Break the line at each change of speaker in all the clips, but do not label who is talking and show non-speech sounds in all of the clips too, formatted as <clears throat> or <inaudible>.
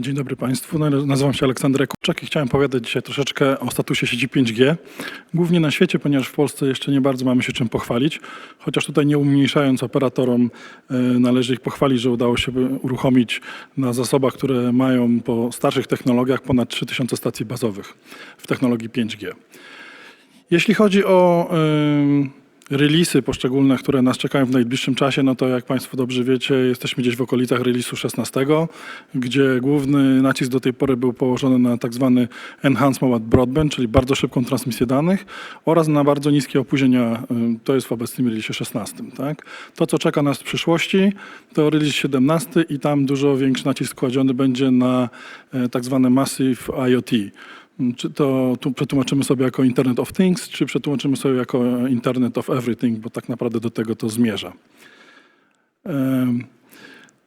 Dzień dobry Państwu. Naz- Nazywam się Aleksander Kuczak i chciałem powiedzieć dzisiaj troszeczkę o statusie sieci 5G. Głównie na świecie, ponieważ w Polsce jeszcze nie bardzo mamy się czym pochwalić. Chociaż tutaj nie umniejszając operatorom, e, należy ich pochwalić, że udało się uruchomić na zasobach, które mają po starszych technologiach ponad 3000 stacji bazowych w technologii 5G. Jeśli chodzi o ym, releasy poszczególne, które nas czekają w najbliższym czasie, no to jak Państwo dobrze wiecie, jesteśmy gdzieś w okolicach release'u 16, gdzie główny nacisk do tej pory był położony na tak zwany Enhanced Mobile Broadband, czyli bardzo szybką transmisję danych oraz na bardzo niskie opóźnienia, ym, to jest w obecnym release 16. Tak? To, co czeka nas w przyszłości, to release 17 i tam dużo większy nacisk kładziony będzie na e, tak zwane Massive IoT. Czy to tu przetłumaczymy sobie jako Internet of Things, czy przetłumaczymy sobie jako Internet of Everything, bo tak naprawdę do tego to zmierza.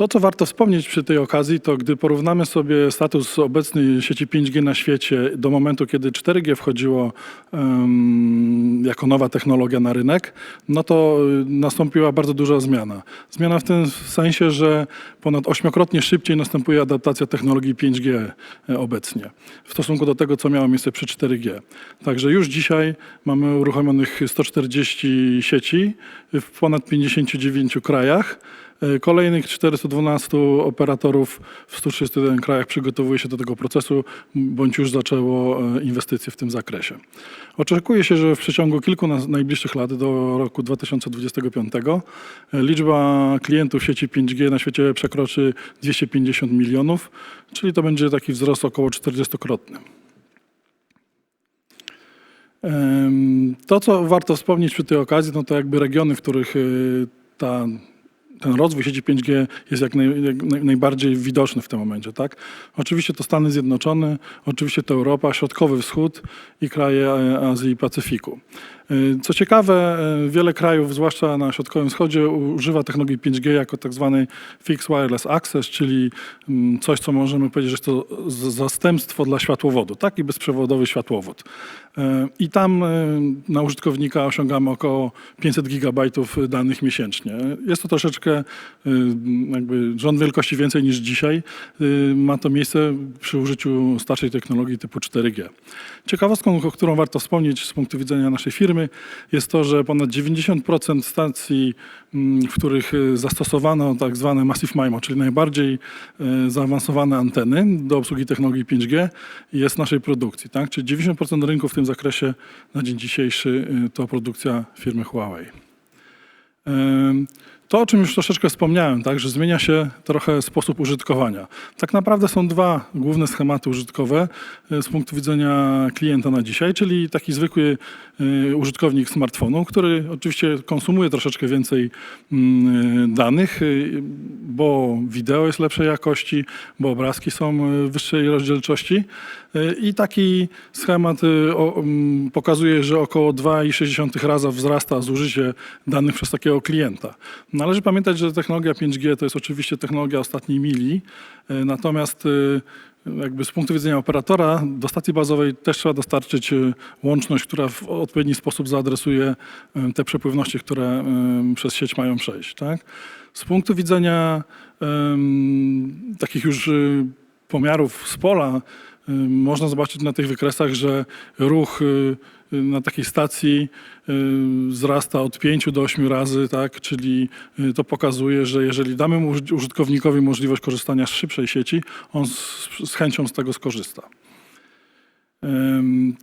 To, co warto wspomnieć przy tej okazji, to gdy porównamy sobie status obecnej sieci 5G na świecie do momentu, kiedy 4G wchodziło em, jako nowa technologia na rynek, no to y, nastąpiła bardzo duża zmiana. Zmiana w tym sensie, że ponad ośmiokrotnie szybciej następuje adaptacja technologii 5G e, obecnie w stosunku do tego, co miało miejsce przy 4G. Także już dzisiaj mamy uruchomionych 140 sieci w ponad 59 krajach. E, Kolejnych 412 operatorów w 131 krajach przygotowuje się do tego procesu, bądź już zaczęło e, inwestycje w tym zakresie. Oczekuje się, że w przeciągu kilku najbliższych lat, do roku 2025, e, liczba klientów sieci 5G na świecie przekroczy 250 milionów, czyli to będzie taki wzrost około 40-krotny. Em, To, co warto wspomnieć przy tej okazji, no to jakby regiony, w których ta, ten rozwój sieci 5G jest jak, naj, jak naj, najbardziej widoczny w tym momencie. Tak? Oczywiście to Stany Zjednoczone, oczywiście to Europa, Środkowy Wschód i kraje e, Azji i Pacyfiku. Y, Co ciekawe, y, wiele krajów, zwłaszcza na Środkowym Wschodzie, używa technologii 5G jako tak zwany Fixed Wireless Access, czyli mm, coś, co możemy powiedzieć, że jest to zastępstwo dla światłowodu, taki bezprzewodowy światłowód. I tam na użytkownika osiągamy około 500 gigabajtów danych miesięcznie. Jest to troszeczkę y, jakby rząd wielkości więcej niż dzisiaj. Y, Ma to miejsce przy użyciu starszej technologii typu 4G. Ciekawostką, o którą warto wspomnieć z punktu widzenia naszej firmy, jest to, że ponad 90% stacji, mm, w których y, zastosowano tak zwane Massive MIMO, czyli najbardziej zaawansowane anteny do obsługi technologii 5G, jest naszej produkcji. Tak? Czyli 90% rynku w tym zakresie na dzień dzisiejszy to produkcja firmy Huawei. To, o czym już troszeczkę wspomniałem, tak, że zmienia się trochę sposób użytkowania. Tak naprawdę są dwa główne schematy użytkowe y, z punktu widzenia klienta na dzisiaj, czyli taki zwykły y, użytkownik smartfonu, który oczywiście konsumuje troszeczkę więcej mm, danych, y, bo wideo jest lepszej jakości, bo obrazki są wyższej rozdzielczości. I taki schemat mm, pokazuje, że około 2,6 raza wzrasta zużycie danych przez takiego klienta. Należy pamiętać, że technologia 5G to jest oczywiście technologia ostatniej mili, y, natomiast y, jakby z punktu widzenia operatora do stacji bazowej też trzeba dostarczyć y, łączność, która w odpowiedni sposób zaadresuje te przepływności, które przez sieć mają przejść. Tak? Z punktu widzenia takich już pomiarów z pola można zobaczyć na tych wykresach, że ruch na takiej stacji y, wzrasta od 5 do 8 razy, tak? czyli y, to pokazuje, że jeżeli damy użytkownikowi możliwość korzystania z szybszej sieci, on z, z chęcią z tego skorzysta.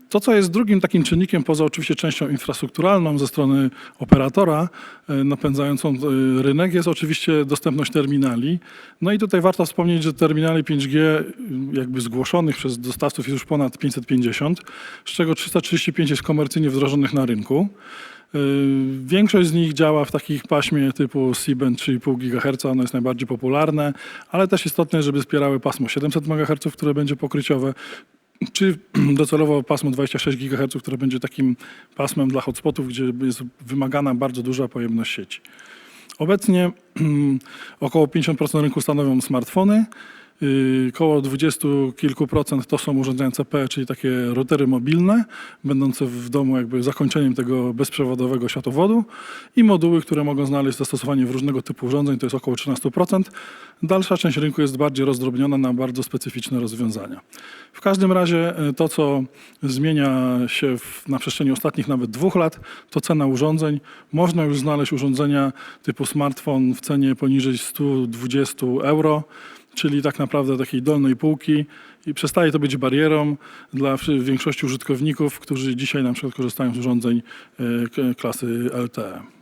To, co jest drugim takim czynnikiem, poza oczywiście częścią infrastrukturalną ze strony operatora y, napędzającą y, rynek, jest oczywiście dostępność terminali. No i tutaj warto wspomnieć, że terminali 5G y, jakby zgłoszonych przez dostawców jest już ponad 550, z czego 335 jest komercyjnie wdrożonych na rynku. Y, Większość z nich działa w takich paśmie typu C-band 3,5 GHz, ono jest najbardziej popularne, ale też istotne, żeby wspierały pasmo 700 MHz, które będzie pokryciowe, czy <clears throat> docelowo pasmo 26 GHz, które będzie takim pasmem dla hotspotów, gdzie jest wymagana bardzo duża pojemność sieci. Obecnie <clears throat> około 50% rynku stanowią smartfony. Yy, Koło 20 kilku procent to są urządzenia CPE, czyli takie routery mobilne, będące w domu jakby zakończeniem tego bezprzewodowego światłowodu i moduły, które mogą znaleźć zastosowanie w różnego typu urządzeń, to jest około 13%. Dalsza część rynku jest bardziej rozdrobniona na bardzo specyficzne rozwiązania. W każdym razie e, to, co zmienia się w, na przestrzeni ostatnich nawet dwóch lat, to cena urządzeń. Można już znaleźć urządzenia typu smartfon w cenie poniżej 120 euro, czyli tak naprawdę takiej dolnej półki i przestaje to być barierą dla większości użytkowników, którzy dzisiaj na przykład korzystają z urządzeń e, klasy LTE.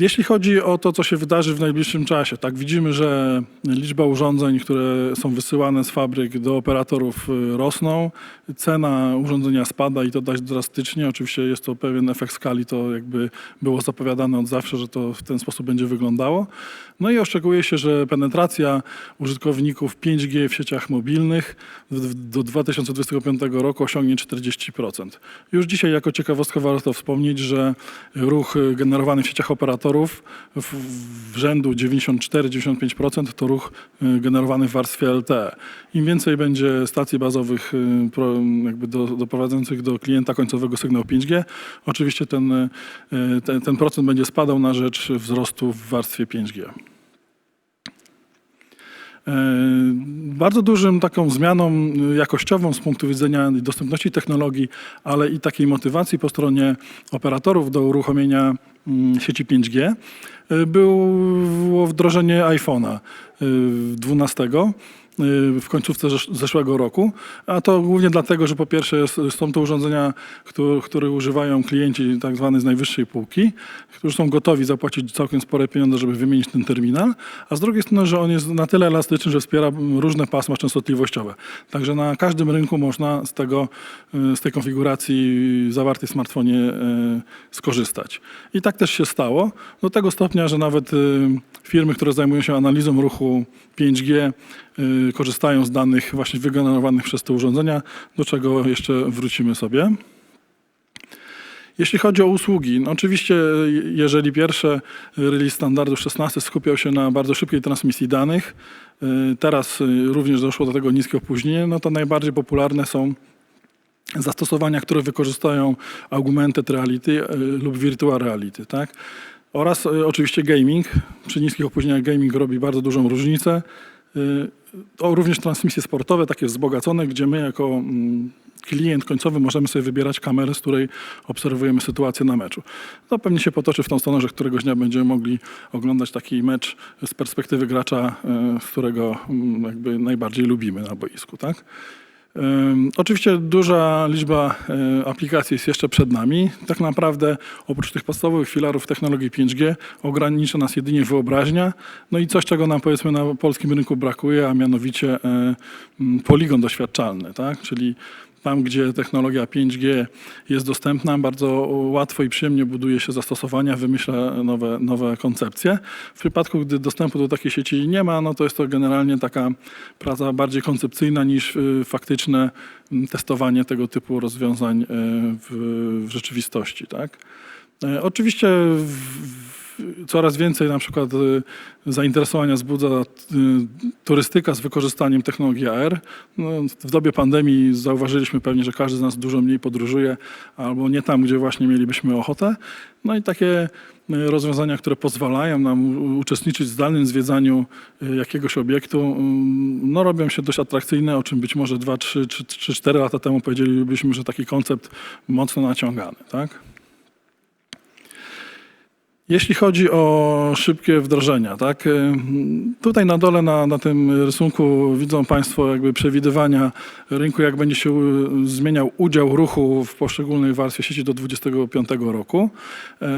Jeśli chodzi o to, co się wydarzy w najbliższym czasie, tak widzimy, że liczba urządzeń, które są wysyłane z fabryk do operatorów y, rosną, cena urządzenia spada i to dość drastycznie. Oczywiście jest to pewien efekt skali, to jakby było zapowiadane od zawsze, że to w ten sposób będzie wyglądało. No i oczekuje się, że penetracja użytkowników 5G w sieciach mobilnych do 2025 roku osiągnie 40%. Już dzisiaj jako ciekawostkę warto wspomnieć, że ruch y, generowany w sieciach operatorów w, w rzędu 94-95% to ruch y, generowany w warstwie LTE. Im więcej będzie stacji bazowych y, jakby do, doprowadzających do klienta końcowego sygnał 5G, oczywiście ten, y, ten, ten procent będzie spadał na rzecz wzrostu w warstwie 5G. E, Bardzo dużym taką zmianą jakościową z punktu widzenia dostępności technologii, ale i takiej motywacji po stronie operatorów do uruchomienia sieci 5G y, było wdrożenie iPhone'a y, 12 y, w końcówce zesz- zeszłego roku, a to głównie dlatego, że po pierwsze są to urządzenia, które, używają klienci tak zwane z najwyższej półki, którzy są gotowi zapłacić całkiem spore pieniądze, żeby wymienić ten terminal, a z drugiej strony, że on jest na tyle elastyczny, że wspiera różne pasma częstotliwościowe. Także na każdym rynku można z, tego, y, z tej konfiguracji zawartej w smartfonie y, skorzystać. I tak też się stało, do tego stopnia, że nawet y, firmy, które zajmują się analizą ruchu 5G, y, korzystają z danych właśnie wygenerowanych przez te urządzenia, do czego jeszcze wrócimy sobie. Jeśli chodzi o usługi, no oczywiście je- jeżeli pierwsze release standardu 16 skupiał się na bardzo szybkiej transmisji danych, y, teraz y, również doszło do tego niskie opóźnienie, no to najbardziej popularne są zastosowania, które wykorzystają augmented reality y, lub virtual reality, tak? Oraz y, oczywiście gaming. Przy niskich opóźnieniach gaming robi bardzo dużą różnicę. Y, O, również transmisje sportowe, takie wzbogacone, gdzie my jako mm, klient końcowy możemy sobie wybierać kamerę, z której obserwujemy sytuację na meczu. To pewnie się potoczy w tą stronę, że któregoś dnia będziemy mogli oglądać taki mecz z perspektywy gracza, y, z którego mm, jakby najbardziej lubimy na boisku, tak? Oczywiście duża liczba e, aplikacji jest jeszcze przed nami. Tak naprawdę oprócz tych podstawowych filarów technologii 5G ogranicza nas jedynie wyobraźnia. No i coś, czego nam powiedzmy na polskim rynku brakuje, a mianowicie e, poligon doświadczalny, tak? czyli tam, gdzie technologia 5G jest dostępna, bardzo łatwo i przyjemnie buduje się zastosowania, wymyśla nowe, nowe koncepcje. W przypadku, gdy dostępu do takiej sieci nie ma, no to jest to generalnie taka praca bardziej koncepcyjna niż y, faktyczne mm, testowanie tego typu rozwiązań y, w, w rzeczywistości. Tak? E, Oczywiście w, coraz więcej na przykład y, zainteresowania wzbudza y, turystyka z wykorzystaniem technologii AR. No, w dobie pandemii zauważyliśmy pewnie, że każdy z nas dużo mniej podróżuje albo nie tam, gdzie właśnie mielibyśmy ochotę. No i takie y, rozwiązania, które pozwalają nam uczestniczyć w zdalnym zwiedzaniu jakiegoś obiektu, no, robią się dość atrakcyjne, o czym być może 2, 3 czy 4 lata temu powiedzielibyśmy, że taki koncept mocno naciągany. Tak? Jeśli chodzi o szybkie wdrożenia, tak, y, tutaj na dole na, na tym rysunku widzą Państwo jakby przewidywania rynku, jak będzie się y, zmieniał udział ruchu w poszczególnej warstwie sieci do 2025 roku. E,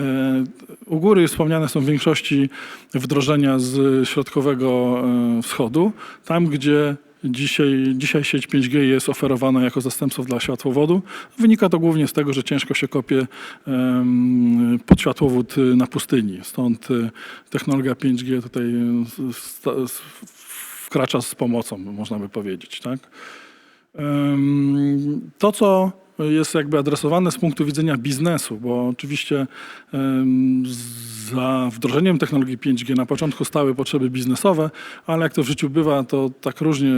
U góry wspomniane są w większości wdrożenia z środkowego e, wschodu, tam gdzie Dzisiaj, dzisiaj sieć 5G jest oferowana jako zastępstwo dla światłowodu. Wynika to głównie z tego, że ciężko się kopie pod światłowód y, na pustyni. Stąd y, technologia 5G tutaj y, wkracza z pomocą, można by powiedzieć. Tak? To, co jest jakby adresowane z punktu widzenia biznesu, bo oczywiście za wdrożeniem technologii 5G na początku stały potrzeby biznesowe, ale jak to w życiu bywa, to tak różnie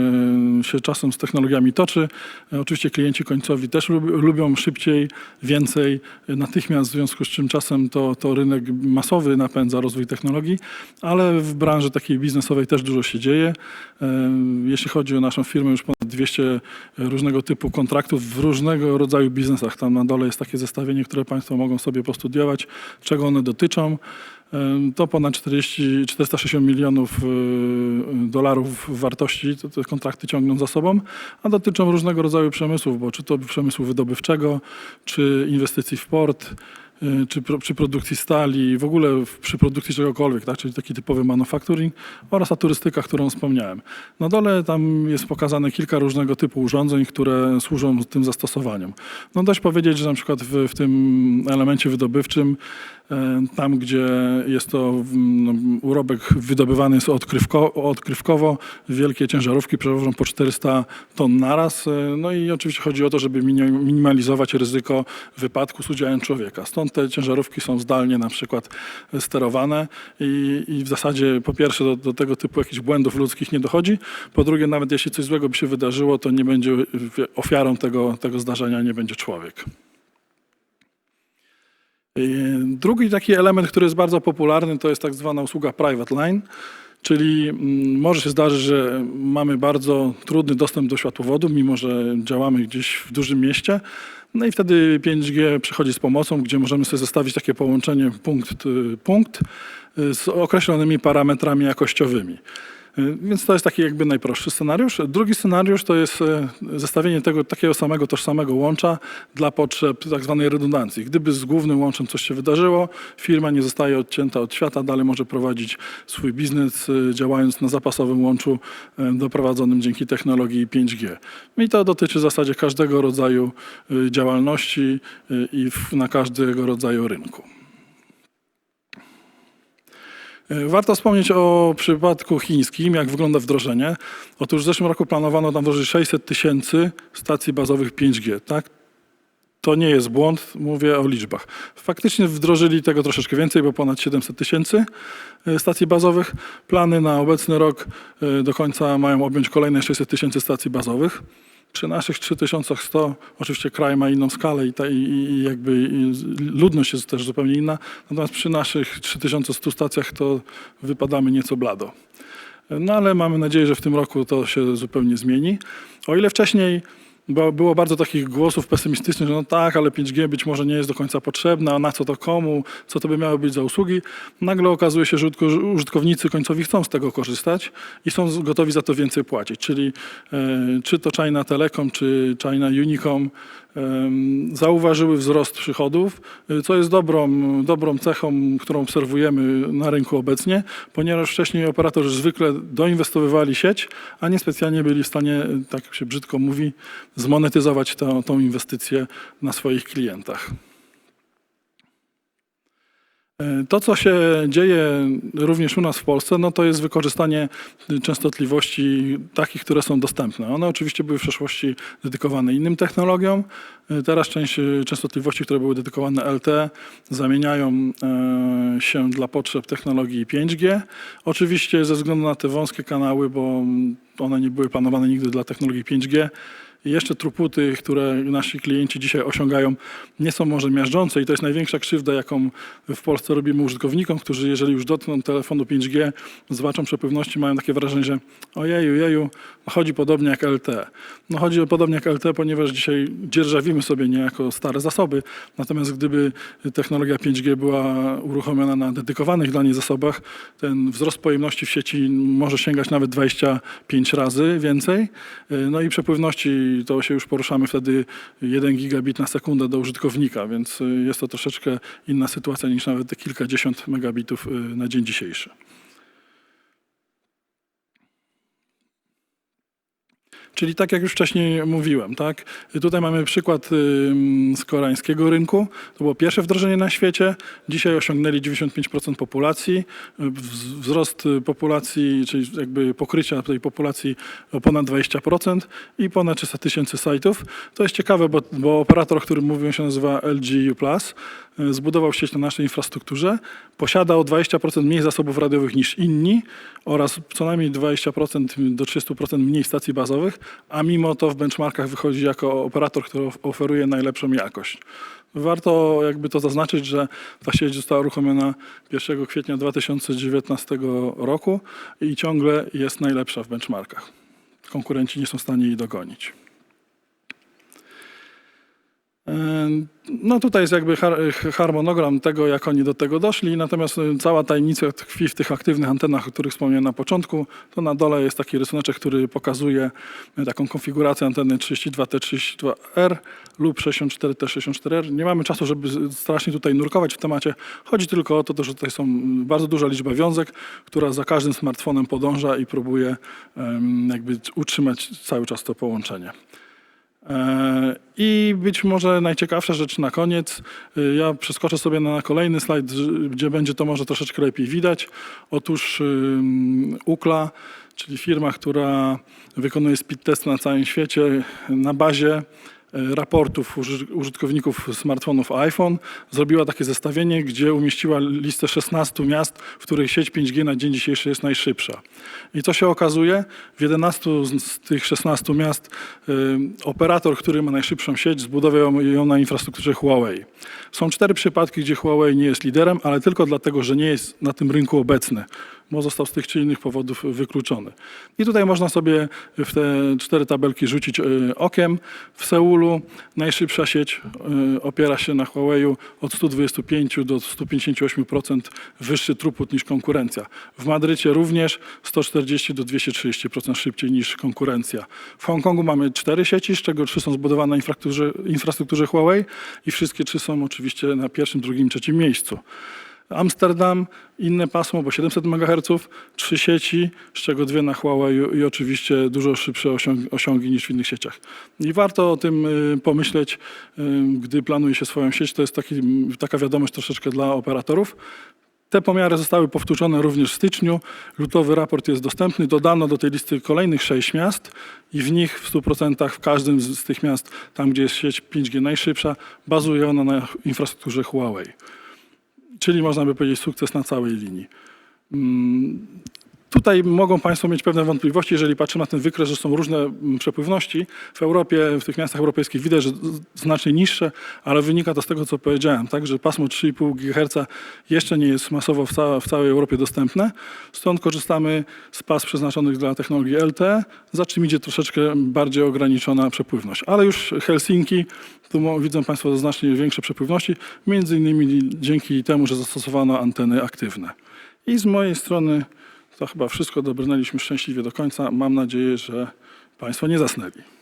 się czasem z technologiami toczy. E, Oczywiście klienci końcowi też lub, lubią szybciej, więcej, e, natychmiast, w związku z czym czasem to, to rynek masowy napędza rozwój technologii, ale w branży takiej biznesowej też dużo się dzieje. E, Jeśli chodzi o naszą firmę, już ponad 200 różnego typu kontraktów w różnego rodzaju biznesach. Tam na dole jest takie zestawienie, które Państwo mogą sobie postudiować, czego one dotyczą. To ponad 40, 460 milionów y, dolarów wartości to te kontrakty ciągną za sobą, a dotyczą różnego rodzaju przemysłów, bo czy to przemysłu wydobywczego, czy inwestycji w port, czy pro, przy produkcji stali, w ogóle przy produkcji czegokolwiek, tak? czyli taki typowy manufacturing oraz ta turystyka, którą wspomniałem. Na dole tam jest pokazane kilka różnego typu urządzeń, które służą tym zastosowaniom. No dość powiedzieć, że na przykład w, w tym elemencie wydobywczym e, tam, gdzie jest to no, urobek wydobywany jest odkrywko, odkrywkowo, wielkie ciężarówki przewożą po 400 ton naraz. e, No i oczywiście chodzi o to, żeby mini- minimalizować ryzyko wypadku z udziałem człowieka. Stąd te ciężarówki są zdalnie na przykład sterowane i, i w zasadzie po pierwsze do, do tego typu jakichś błędów ludzkich nie dochodzi, po drugie nawet jeśli coś złego by się wydarzyło, to nie będzie ofiarą tego, tego zdarzenia, nie będzie człowiek. Drugi taki element, który jest bardzo popularny, to jest tak zwana usługa private line, czyli mm, może się zdarzyć, że mamy bardzo trudny dostęp do światłowodu, mimo że działamy gdzieś w dużym mieście. No i wtedy 5G przychodzi z pomocą, gdzie możemy sobie zestawić takie połączenie punkt-punkt z określonymi parametrami jakościowymi. Y, Więc to jest taki jakby najprostszy scenariusz. Drugi scenariusz to jest e, zestawienie tego takiego samego tożsamego łącza dla potrzeb tak zwanej redundancji. Gdyby z głównym łączem coś się wydarzyło, firma nie zostaje odcięta od świata, dalej może prowadzić swój biznes e, działając na zapasowym łączu e, doprowadzonym dzięki technologii 5G. I to dotyczy w zasadzie każdego rodzaju e, działalności e, i na każdego rodzaju rynku. E, Warto wspomnieć o przypadku chińskim, jak wygląda wdrożenie. Otóż w zeszłym roku planowano tam wdrożyć 600 tysięcy stacji bazowych 5G. Tak? To nie jest błąd, mówię o liczbach. Faktycznie wdrożyli tego troszeczkę więcej, bo ponad 700 tysięcy e, stacji bazowych. Plany na obecny rok e, do końca mają objąć kolejne 600 tysięcy stacji bazowych. Przy naszych 3100, oczywiście kraj ma inną skalę i, ta, i, i jakby i ludność jest też zupełnie inna, natomiast przy naszych 3100 stacjach to wypadamy nieco blado. No ale mamy nadzieję, że w tym roku to się zupełnie zmieni. O ile wcześniej było bardzo takich głosów pesymistycznych, że no tak, ale 5G być może nie jest do końca potrzebne, a na co to komu, co to by miało być za usługi. Nagle okazuje się, że użytko- użytkownicy końcowi chcą z tego korzystać i są gotowi za to więcej płacić. Czyli e, czy to China Telecom, czy China Unicom zauważyły wzrost przychodów, y, co jest dobrą, dobrą cechą, którą obserwujemy na rynku obecnie, ponieważ wcześniej operatorzy zwykle doinwestowywali sieć, a nie specjalnie byli w stanie, tak się brzydko mówi, zmonetyzować tę, tą inwestycję na swoich klientach. E, To, co się dzieje również u nas w Polsce, no to jest wykorzystanie częstotliwości takich, które są dostępne. One oczywiście były w przeszłości dedykowane innym technologiom. Y, Teraz część y, częstotliwości, które były dedykowane LTE, zamieniają e, się dla potrzeb technologii 5G. Oczywiście ze względu na te wąskie kanały, bo one nie były planowane nigdy dla technologii 5G, i jeszcze truputy, które nasi klienci dzisiaj osiągają, nie są może miażdżące i to jest największa krzywda, jaką w Polsce robimy użytkownikom, którzy jeżeli już dotkną telefonu 5G, zobaczą przepływności, mają takie wrażenie, że ojeju, jeju, chodzi podobnie jak LTE. No chodzi podobnie jak LTE, ponieważ dzisiaj dzierżawimy sobie niejako stare zasoby, natomiast gdyby technologia 5G była uruchomiona na dedykowanych dla niej zasobach, ten wzrost pojemności w sieci może sięgać nawet 25 razy więcej. No i przepływności to się już poruszamy wtedy 1 gigabit na sekundę do użytkownika, więc y, jest to troszeczkę inna sytuacja niż nawet te kilkadziesiąt megabitów y, na dzień dzisiejszy. Czyli tak jak już wcześniej mówiłem, tak? Tutaj mamy przykład z koreańskiego rynku. To było pierwsze wdrożenie na świecie. Dzisiaj osiągnęli 95% populacji. Wz- Wzrost populacji, czyli jakby pokrycia tej populacji o ponad 20% i ponad 300 tysięcy sajtów. To jest ciekawe, bo, bo operator, o którym mówiłem, się nazywa LGU+, y, zbudował sieć na naszej infrastrukturze, posiada o 20% mniej zasobów radiowych niż inni oraz co najmniej 20% do 30% mniej stacji bazowych, a mimo to w benchmarkach wychodzi jako operator, który of- oferuje najlepszą jakość. Warto jakby to zaznaczyć, że ta sieć została uruchomiona 1 kwietnia 2019 roku i ciągle jest najlepsza w benchmarkach. Konkurenci nie są w stanie jej dogonić. No tutaj jest jakby har- harmonogram tego, jak oni do tego doszli, natomiast y, cała tajemnica tkwi w tych aktywnych antenach, o których wspomniałem na początku. To na dole jest taki rysuneczek, który pokazuje y, taką konfigurację anteny 32T32R lub 64T64R. Nie mamy czasu, żeby strasznie tutaj nurkować w temacie. Chodzi tylko o to, że tutaj są bardzo duża liczba wiązek, która za każdym smartfonem podąża i próbuje jakby utrzymać cały czas to połączenie. E, I być może najciekawsza rzecz na koniec. Y, Ja przeskoczę sobie na kolejny slajd, gdzie będzie to może troszeczkę lepiej widać. Otóż UKLA, czyli firma, która wykonuje speed test na całym świecie na bazie raportów uży- użytkowników smartfonów iPhone, zrobiła takie zestawienie, gdzie umieściła listę 16 miast, w których sieć 5G na dzień dzisiejszy jest najszybsza. I co się okazuje? W 11 z, tych 16 miast y, operator, który ma najszybszą sieć, zbudował ją na infrastrukturze Huawei. Są cztery przypadki, gdzie Huawei nie jest liderem, ale tylko dlatego, że nie jest na tym rynku obecny, bo został z tych czy innych powodów wykluczony. I tutaj można sobie w te cztery tabelki rzucić y, okiem. W Seulu najszybsza sieć y, opiera się na Huawei od 125 do 158% wyższy throughput niż konkurencja. W Madrycie również 140 do 230% szybciej niż konkurencja. W Hongkongu mamy cztery sieci, z czego trzy są zbudowane na infrastrukturze, infrastrukturze Huawei i wszystkie trzy są oczywiście na pierwszym, drugim, trzecim miejscu. Amsterdam, inne pasmo, bo 700 MHz, trzy sieci, z czego dwie na Huawei i oczywiście dużo szybsze osiągi, niż w innych sieciach. I warto o tym y, pomyśleć, y, gdy planuje się swoją sieć. To jest taki, taka wiadomość troszeczkę dla operatorów. Te pomiary zostały powtórzone również w styczniu. Lutowy raport jest dostępny. Dodano do tej listy kolejnych sześć miast i w nich w 100% w każdym z tych miast, tam gdzie jest sieć 5G najszybsza, bazuje ona na infrastrukturze Huawei. Czyli można by powiedzieć sukces na całej linii. Tutaj mogą Państwo mieć pewne wątpliwości, jeżeli patrzymy na ten wykres, że są różne mm, przepływności. W Europie, w tych miastach europejskich widać, że znacznie niższe, ale wynika to z tego, co powiedziałem, tak, że pasmo 3,5 GHz jeszcze nie jest masowo w, w całej Europie dostępne. Stąd korzystamy z pas przeznaczonych dla technologii LTE, za czym idzie troszeczkę bardziej ograniczona przepływność. Ale już Helsinki, tu widzą Państwo znacznie większe przepływności, między innymi dzięki temu, że zastosowano anteny aktywne. I z mojej strony to chyba wszystko. Dobrnęliśmy szczęśliwie do końca. Mam nadzieję, że Państwo nie zasnęli.